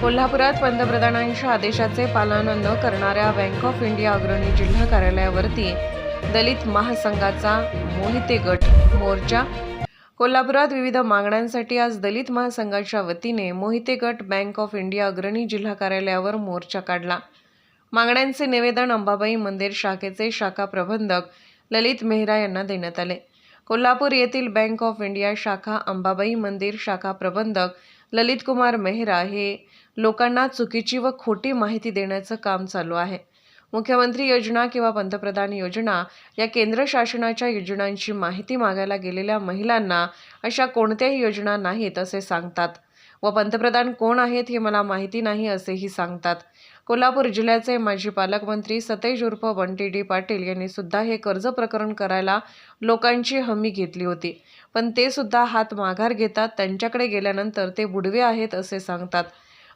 कोल्हापुरात पंतप्रधानांच्या आदेशाचे पालन न करणाऱ्या बँक ऑफ इंडिया अग्रणी जिल्हा कार्यालयावरती दलित महासंघाचा मोहिते गट मोर्चा. कोल्हापुरात विविध मागण्यांसाठी आज दलित महासंघाच्या वतीने मोहिते गट बँक ऑफ इंडिया अग्रणी जिल्हा कार्यालयावर मोर्चा काढला. मागण्यांचे निवेदन अंबाबाई मंदिर शाखेचे शाखा प्रबंधक ललित मेहरा यांना देण्यात आले. कोल्हापूर येथील बँक ऑफ इंडिया शाखा अंबाबाई मंदिर शाखा प्रबंधक ललितकुमार मेहरा हे लोकांना चुकीची व खोटी माहिती देण्याचं काम चालू आहे. मुख्यमंत्री योजना किंवा पंतप्रधान योजना या केंद्र शासनाच्या योजनांची माहिती मागायला गेलेल्या महिलांना अशा कोणत्याही योजना नाहीत असे सांगतात. व पंतप्रधान कोण आहेत हे मला माहिती नाही असेही सांगतात. कोल्हापूर जिल्ह्याचे माजी पालकमंत्री सतेज उर्फ बंटी डी पाटील यांनी सुद्धा हे कर्ज प्रकरण करायला लोकांची हमी घेतली होती. पण ते सुद्धा हात माघार घेतात त्यांच्याकडे गेल्यानंतर ते बुडवे आहेत असे सांगतात.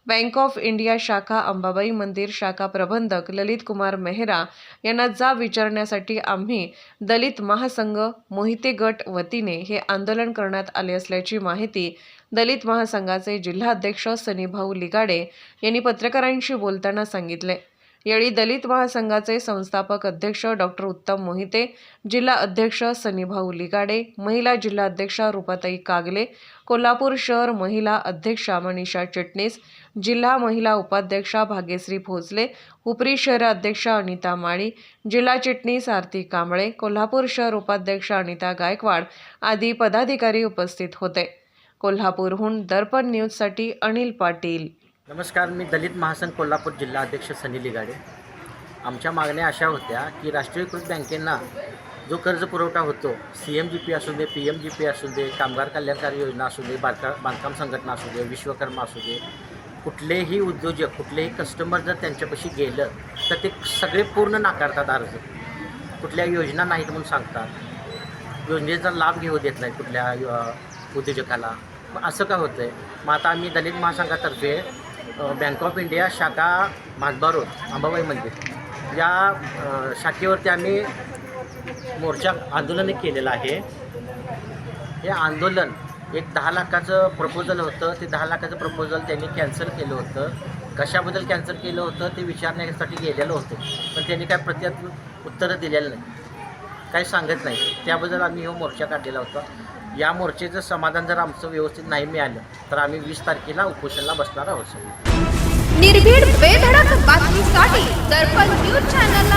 बँक ऑफ इंडिया शाखा अंबाबाई मंदिर शाखा प्रबंधक ललित कुमार मेहरा यांना जा विचारण्यासाठी आम्ही दलित महासंघ मोहिते गट वतीने हे आंदोलन करण्यात आले असल्याची माहिती दलित महासंघाचे जिल्हाध्यक्ष सनीभाऊ लिगाडे यांनी पत्रकारांशी बोलताना सांगितले. यावेळी दलित महासंघाचे संस्थापक अध्यक्ष डॉक्टर उत्तम मोहिते जिल्हा अध्यक्ष सनीभाऊ लिगाडे महिला जिल्हाध्यक्षा रुपाताई कागले कोल्हापूर शहर महिला अध्यक्षा मनीषा चिटणीस जिल्हा महिला उपाध्यक्षा भाग्यश्री भोसले उपरी शहर अध्यक्षा अनिता माळी जिल्हा चिटणीस आरती कांबळे कोल्हापूर शहर उपाध्यक्षा अनिता गायकवाड आदी पदाधिकारी उपस्थित होते. कोल्हापूरहून दर्पण न्यूजसाठी अनिल पाटील. नमस्कार मी दलित महासंघ कोल्हापूर जिल्हा अध्यक्ष सनी लिगाडे. आमच्या मागण्या अशा होत्या की राष्ट्रीयकृत बँकेंना जो कर्ज पुरवठा होतो सी एम जी पी असू दे पी एम जी पी असू दे कामगार कल्याणकारी योजना असू दे बांधका बांधकाम संघटना असू दे विश्वकर्मा असू दे कुठलेही उद्योजक कुठलेही कस्टमर जर त्यांच्यापाशी गेलं तर ते सगळे पूर्ण नाकारतात अर्ज. कुठल्या योजना नाहीत म्हणून सांगतात. योजनेचा लाभ घेऊ देत नाही कुठल्या उद्योजकाला. असं का होतं आहे मग आता आम्ही दलित महासंघातर्फे बँक ऑफ इंडिया शाखा माधबा रोड अंबाबाई मंदिर. या शाखेवरती आम्ही मोर्चा आंदोलन केलेलं आहे. हे आंदोलन एक दहा लाखाचं प्रपोजल होतं. ते दहा लाखाचं प्रपोजल त्यांनी कॅन्सल केलं होतं. कशाबद्दल कॅन्सल केलं होतं ते विचारण्यासाठी गेलेलं होतं. पण त्यांनी काय प्रत्यात उत्तरं दिलेलं नाही. काही सांगत नाही. त्याबद्दल आम्ही हा मोर्चा काढलेला होता. या मोर्चेचं समाधान जर आमचं व्यवस्थित नाही मिळालं तर आम्ही वीस तारखेला उपोषणला बसणार आहोत निर्भीड बेधडक बातमीसाठी दर्पण न्यूज चॅनल